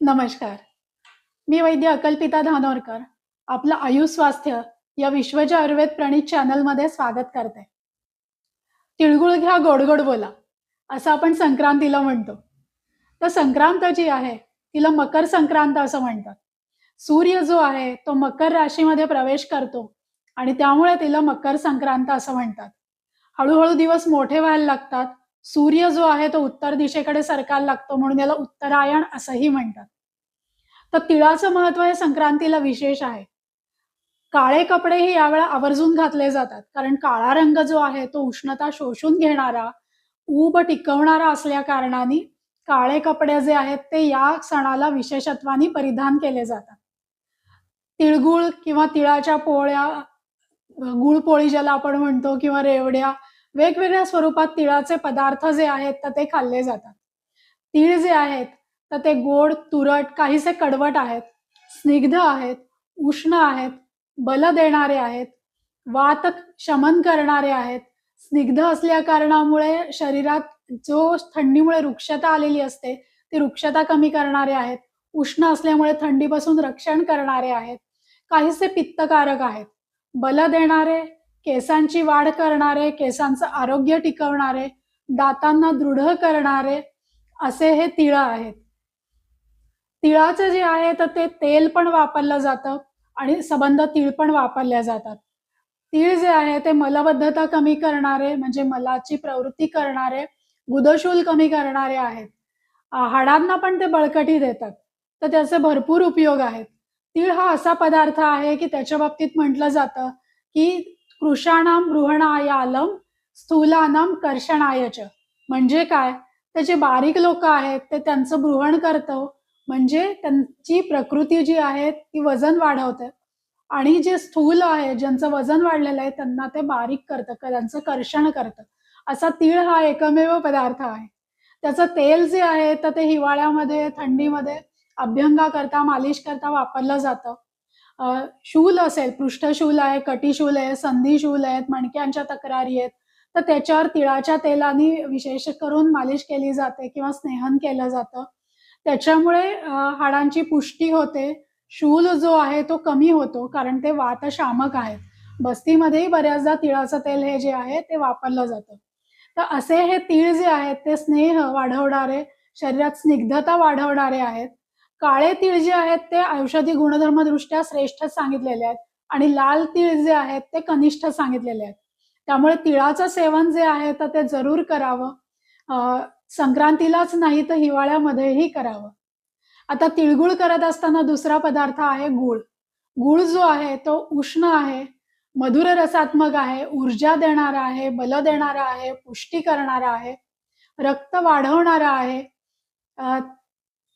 नमस्कार. मी वैद्य अकल्पिता धानोरकर. आपलं आयुष स्वास्थ्य या विश्वज आयुर्वेद प्रणित चॅनलमध्ये स्वागत करते. तिळगुळ घ्या गोड गोड बोला असं आपण संक्रांतीला म्हणतो. तर संक्रांत जी आहे तिला मकर संक्रांत असं म्हणतात. सूर्य जो आहे तो मकर राशीमध्ये प्रवेश करतो आणि त्यामुळे तिला मकर संक्रांत असं म्हणतात. हळूहळू दिवस मोठे व्हायला लागतात सूर्य जो आहे तो उत्तर दिशेकडे सरकायला लागतो म्हणून याला उत्तरायण असंही म्हणतात. तर तिळाचं महत्त्व हे संक्रांतीला विशेष आहे. काळे कपडेही यावेळा आवर्जून घातले जातात. कारण काळा रंग जो आहे तो उष्णता शोषून घेणारा ऊब टिकवणारा असल्या कारणाने काळे कपडे जे आहेत ते या सणाला विशेषत्वाने परिधान केले जातात. तिळगुळ किंवा तिळाच्या पोळ्या गुळपोळी ज्याला आपण म्हणतो किंवा रेवड्या वेगवेगळ्या स्वरूपात तिळाचे पदार्थ जे आहेत तर ते खाल्ले जातात. तीळ जे आहेत तर ते गोड तुरट काहीसे कडवट आहेत. स्निग्ध आहेत उष्ण आहेत बल देणारे आहेत वात शमन करणारे आहेत. स्निग्ध असल्या कारणामुळे शरीरात जो थंडीमुळे वृक्षता आलेली असते ती वृक्षता कमी करणारे आहेत. उष्ण असल्यामुळे थंडीपासून रक्षण करणारे आहेत. काहीसे पित्तकारक आहेत. बल देणारे केसांची वाढ करणारे केसांचं आरोग्य टिकवणारे दातांना दृढ करणारे असे हे तिळ आहेत. तिळाचं जे आहे तर ते तेल पण वापरलं जातं आणि सबंध तीळ पण वापरल्या जातात. तीळ जे आहे ते मलबद्धता कमी करणारे म्हणजे मलाची प्रवृत्ती करणारे गुदशूल कमी करणारे आहेत. हाडांना पण ते बळकटी देतात. तर त्याचे भरपूर उपयोग आहेत. तीळ हा असा पदार्थ आहे की त्याच्या बाबतीत म्हटलं जातं की कृषाणाम गृहणायालम स्थूलानाम कर्षणायच म्हणजे काय? ते जे बारीक लोक आहेत ते त्यांचं बृहण करतं. म्हणजे त्यांची प्रकृती जी आहे ती वजन वाढवते. आणि जे स्थूल आहे ज्यांचं वजन वाढलेलं आहे त्यांना ते बारीक करतं त्यांचं कर्षण करतं. असा तीळ हा एकमेव पदार्थ आहे. त्याचं तेल जे आहे तर ते हिवाळ्यामध्ये थंडीमध्ये अभ्यंगा करता मालिश करता वापरलं जातं. शूल असेल पृष्ठशूल आहे कटीशूल आहे संधी शूल आहेत मणक्यांच्या तक्रारी आहेत तर त्याच्यावर तिळाच्या तेलाने विशेष करून मालिश केली जाते किंवा स्नेहन केलं जातं. त्याच्यामुळे हाडांची पुष्टी होते. शूल जो आहे तो कमी होतो कारण ते वातशामक आहेत. बस्तीमध्येही बऱ्याचदा तिळाचं तेल हे जे आहे ते वापरलं जातं. तर असे हे तीळ जे आहेत ते स्नेह वाढवणारे शरीरात स्निग्धता वाढवणारे आहेत. काळे तीळ जे आहेत ते औषधी गुणधर्मदृष्ट्या श्रेष्ठ सांगितलेले आहेत आणि लाल तीळ जे आहेत ते कनिष्ठ सांगितलेले आहेत. त्यामुळे तिळाचं सेवन जे आहे तर ते जरूर करावं. संक्रांतीलाच नाही तर हिवाळ्यामध्येही करावं. आता तिळगुळ करत असताना दुसरा पदार्थ आहे गुळ. गुळ जो आहे तो उष्ण आहे मधुर रसात्मक आहे ऊर्जा देणारा आहे बल देणारा आहे पुष्टी करणारा आहे रक्त वाढवणारा आहे.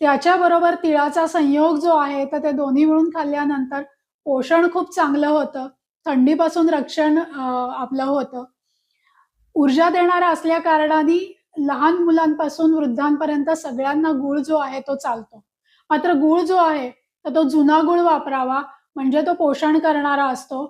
त्याच्याबरोबर तिळाचा संयोग जो आहे तर ते दोन्ही मिळून खाल्ल्यानंतर पोषण खूप चांगलं होतं. थंडीपासून रक्षण आपलं होतं. ऊर्जा देणारा असल्या कारणाने लहान मुलांपासून वृद्धांपर्यंत सगळ्यांना गुळ जो आहे तो चालतो. मात्र गुळ जो आहे तर तो जुना गुळ वापरावा म्हणजे तो पोषण करणारा असतो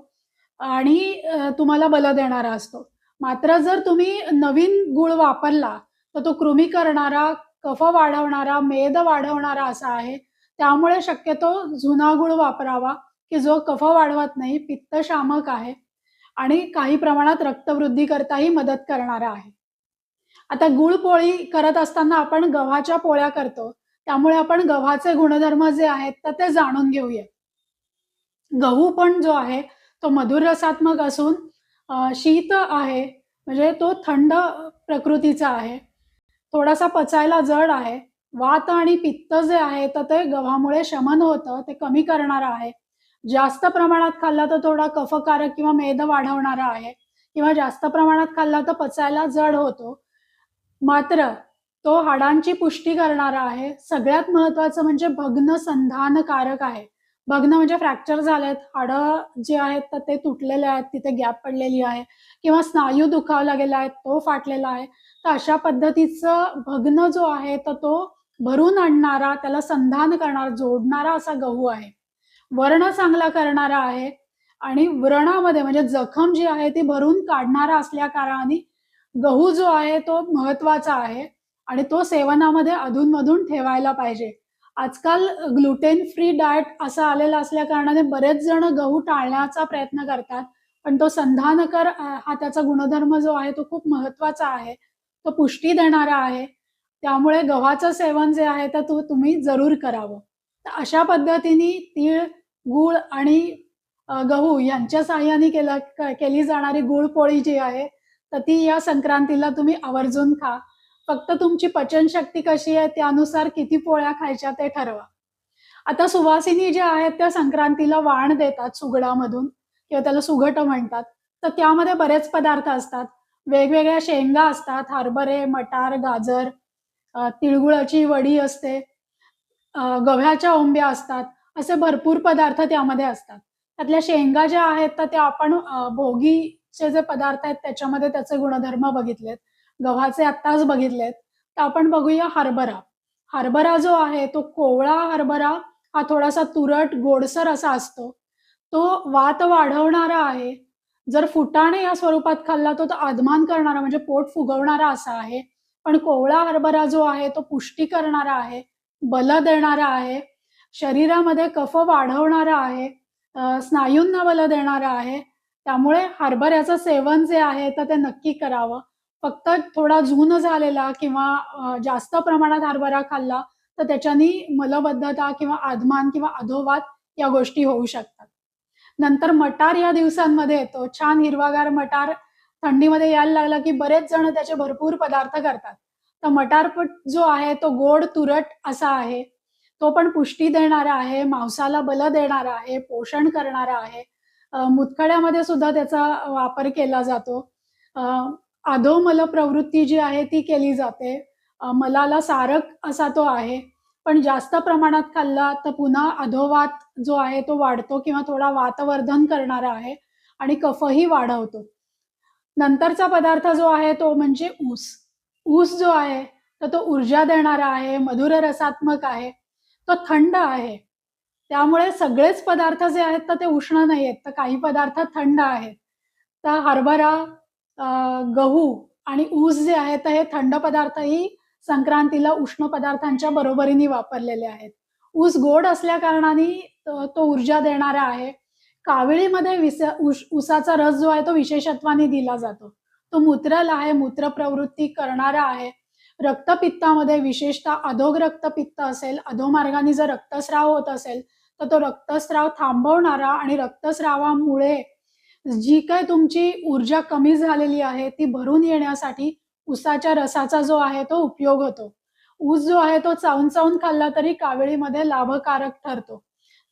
आणि तुम्हाला बल देणारा असतो. मात्र जर तुम्ही नवीन गुळ वापरला तर तो कृमी करणारा कफ वाढवणारा मेद वाढवणारा असा आहे. त्यामुळे शक्यतो जुना गुळ वापरावा की जो कफ वाढवत नाही पित्तशामक आहे आणि काही प्रमाणात रक्तवृद्धी करताही मदत करणारा आहे. आता गुळ पोळी करत असताना आपण गव्हाच्या पोळ्या करतो. त्यामुळे आपण गव्हाचे गुणधर्म जे आहेत तर ते जाणून घेऊया. गहू पण जो आहे तो मधुर रसात्मक असून शीत आहे. म्हणजे तो थंड प्रकृतीचा आहे. थोडासा पचायला जड आहे. वात आणि पित्त जे आहे तर ते गव्हामुळे शमन होतं ते कमी करणारं आहे. जास्त प्रमाणात खाल्ला तर थोडा कफकारक किंवा मेद वाढवणारा आहे. किंवा जास्त प्रमाणात खाल्ला तर पचायला जड होतो. मात्र तो हाडांची पुष्टी करणारा आहे. सगळ्यात महत्वाचं म्हणजे भग्न संधानकारक आहे. भग्न म्हणजे फ्रॅक्चर झालेत. हाडं जे आहेत तर ते तुटलेले आहेत तिथे गॅप पडलेली आहे. किंवा स्नायू दुखावला गेला आहे तो फाटलेला आहे. तर अशा पद्धतीचं भग्न जो आहे तर तो भरून आणणारा त्याला संधान करणारा जोडणारा असा गहू आहे वर्ण चांगला करणारा आहे आणि व्रणामध्ये म्हणजे जखम जी आहे ती भरून काढणारा असल्या कारणाने गहू जो आहे तो महत्त्वाचा आहे आणि तो सेवनामध्ये अधूनमधून ठेवायला पाहिजे आजकाल ग्लुटेन फ्री डाएट असं आलेलं असल्या कारणाने बरेच जण गहू टाळण्याचा प्रयत्न करतात. पण तो संधानकर हा त्याचा गुणधर्म जो आहे तो खूप महत्त्वाचा आहे. तो पुष्टी देणारा आहे. त्यामुळे गव्हाचं सेवन जे आहे तर तू तुम्ही जरूर करावं. तर अशा पद्धतीने तीळ, गूळ आणि गहू यांच्या साहाय्याने केला केली जाणारी गुळपोळी जी आहे, तर ती या संक्रांतीला तुम्ही आवर्जून खा. फक्त तुमची पचनशक्ती कशी आहे त्यानुसार किती पोळ्या खायच्या ते ठरवा. आता सुवासिनी ज्या आहेत त्या संक्रांतीला वाण देतात सुगडामधून किंवा त्याला सुगट म्हणतात. तर त्यामध्ये बरेच पदार्थ असतात. वेगवेगळ्या शेंगा असतात, हरभरे, मटार, गाजर, तिळगुळाची वडी असते, अ, गव्हाच्या ओंब्या असतात. असे भरपूर पदार्थ त्यामध्ये असतात. त्यातल्या शेंगा ज्या आहेत तर त्या आपण भोगीचे जे पदार्थ आहेत त्याच्यामध्ये त्याचे गुणधर्म बघितलेत. गव्हाचे आत्ताच बघितलेत. तर आपण बघूया हरभरा. हरभरा जो आहे तो कोवळा हरभरा हा थोडासा तुरट, गोडसर असा असतो. तो वात वाढवणारा आहे. जर फुटाणे या स्वरूपात खाल्ला तो तर करणारा म्हणजे पोट फुगवणारा असा आहे. पण कोवळा हरभरा जो आहे तो पुष्टी करणारा आहे, बल देणारा आहे, शरीरामध्ये कफ वाढवणारा आहे, स्नायूंना बल देणारा आहे. त्यामुळे हरभऱ्याचं सेवन जे आहे तर ते नक्की करावं. फक्त थोडा जून झालेला किंवा जास्त प्रमाणात हरभरा खाल्ला तर त्याच्यानी मलबद्धता किंवा आदमान किंवा अधोवात या गोष्टी होऊ शकतात. नंतर मटार या दिवसांमध्ये येतो. छान हिरवागार मटार थंडीमध्ये यायला लागला की बरेच जण त्याचे भरपूर पदार्थ करतात. तर मटारपट जो आहे तो गोड तुरट असा आहे. तो पण पुष्टी देणारा आहे, मांसाला बल देणारा आहे, पोषण करणारा आहे. मुतखड्यामध्ये सुद्धा त्याचा वापर केला जातो. अ, अधोमल प्रवृत्ती जी आहे ती केली जाते. मलाला सारक असा तो आहे. पण जास्त प्रमाणात खाल्ला तर पुन्हा अधोवात जो आहे तो वाढतो किंवा थोडा वातवर्धन करणारा आहे आणि कफही वाढवतो. नंतरचा पदार्थ जो आहे तो म्हणजे ऊस. ऊस जो आहे तर तो ऊर्जा देणारा आहे, मधुर रसात्मक आहे. तो थंड आहे. त्यामुळे सगळेच पदार्थ जे आहेत तर ते उष्ण नाही आहेत तर काही पदार्थ थंड आहेत. तर हरभरा, गहू आणि ऊस जे आहे तर हे थंड पदार्थही संक्रांतीला उष्ण पदार्थांच्या बरोबरीने वापरलेले आहेत. ऊस गोड असल्या कारणाने तो ऊर्जा देणारा आहे. कावळीमध्ये विस उस ऊसाचा रस जो आहे तो विशेषत्वाने दिला जातो. तो मूत्रल आहे, मूत्र प्रवृत्ती करणारा आहे. रक्तपित्तामध्ये विशेषतः अधोग रक्तपित्त असेल, अधोमार्गाने जर रक्तस्राव होत असेल, तर तो रक्तस्राव थांबवणारा आणि रक्तस्रावामुळे जी काही तुमची ऊर्जा कमी झालेली आहे, ती भरून येण्यासाठी ऊसाच्या रसाचा जो आहे तो उपयोग होतो. ऊस जो आहे तो चावून-चावून खाल्ला तरी कावेळीमध्ये लाभकारक ठरतो.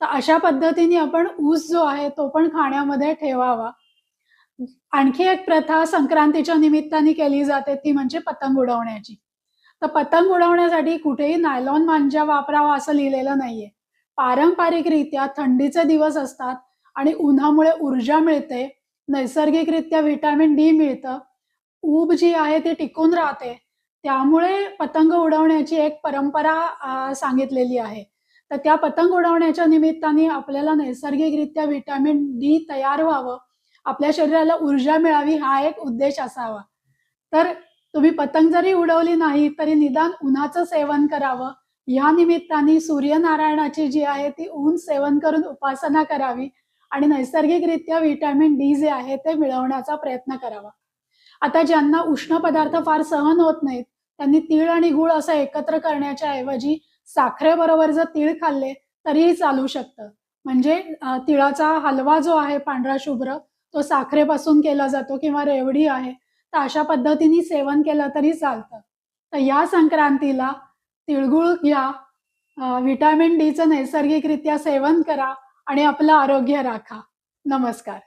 तर अशा पद्धतीने आपण ऊस जो आहे तो पण खाण्यामध्ये ठेवावा. आणखी एक प्रथा संक्रांतीच्या निमित्ताने केली जाते ती म्हणजे पतंग उडवण्याची. तर पतंग उडवण्यासाठी कुठेही नायलॉन मांजा वापरावा असं लिहिलेलं नाहीये. पारंपरिकरित्या थंडीचे दिवस असतात आणि उन्हामुळे ऊर्जा मिळते. नैसर्गिकरित्या व्हिटॅमिन डी मिळतं. ऊब जी आहे ती टिकून राहते. त्यामुळे पतंग उडवण्याची एक परंपरा सांगितलेली आहे. तर त्या पतंग उडवण्याच्या निमित्ताने आपल्याला नैसर्गिकरित्या व्हिटॅमिन डी तयार व्हावं, आपल्या शरीराला ऊर्जा मिळावी हा एक उद्देश असावा. तर तुम्ही पतंग जरी उडवली नाही तरी निदान उन्हाचं सेवन करावं. या निमित्ताने सूर्यनारायणाची जी आहे ती ऊन सेवन करून उपासना करावी आणि नैसर्गिकरित्या व्हिटॅमिन डी जे आहे ते मिळवण्याचा प्रयत्न करावा. आता ज्यांना उष्ण पदार्थ फार सहन होत नाहीत, त्यांनी तीळ आणि गूळ असं एकत्र करण्याच्या ऐवजी साखरेबरोबर जर तीळ खाल्ले तरीही चालू शकतं. म्हणजे तिळाचा हलवा जो आहे पांढरा शुभ्र तो साखरेपासून केला जातो किंवा रेवडी आहे. तर अशा पद्धतीने सेवन केलं तरी चालतं. तर या संक्रांतीला तिळगुळ घ्या, व्हिटॅमिन डीचं नैसर्गिकरित्या सेवन करा आणि आपलं आरोग्य राखा. नमस्कार.